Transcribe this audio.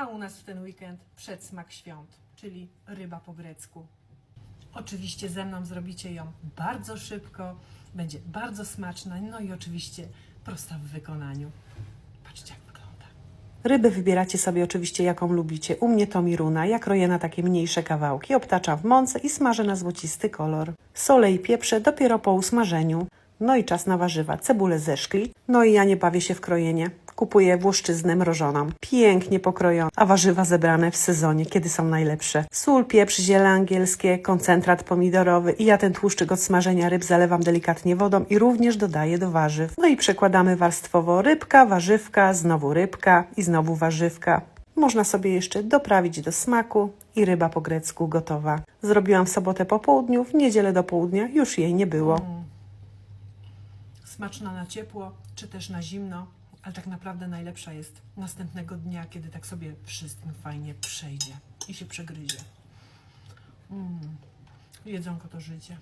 a u nas w ten weekend przedsmak świąt, czyli ryba po grecku. Oczywiście ze mną zrobicie ją bardzo szybko, będzie bardzo smaczna, no i oczywiście prosta w wykonaniu. Patrzcie jak wygląda. Ryby wybieracie sobie oczywiście jaką lubicie. U mnie to miruna. Ja kroję na takie mniejsze kawałki, obtaczam w mące i smażę na złocisty kolor. Solę i pieprze dopiero po usmażeniu. No i czas na warzywa. Cebulę ze szkli. No i ja nie bawię się w krojenie. Kupuję włoszczyznę mrożoną. Pięknie pokrojoną, a warzywa zebrane w sezonie, kiedy są najlepsze. Sól, pieprz, ziele angielskie, koncentrat pomidorowy i ja ten tłuszczyk od smażenia ryb zalewam delikatnie wodą i również dodaję do warzyw. No i przekładamy warstwowo rybka, warzywka, znowu rybka i znowu warzywka. Można sobie jeszcze doprawić do smaku i ryba po grecku gotowa. Zrobiłam w sobotę po południu, w niedzielę do południa już jej nie było. Smaczna na ciepło, czy też na zimno, ale tak naprawdę najlepsza jest następnego dnia, kiedy tak sobie wszystkim fajnie przejdzie i się przegryzie. Mm. Jedzonko to życie.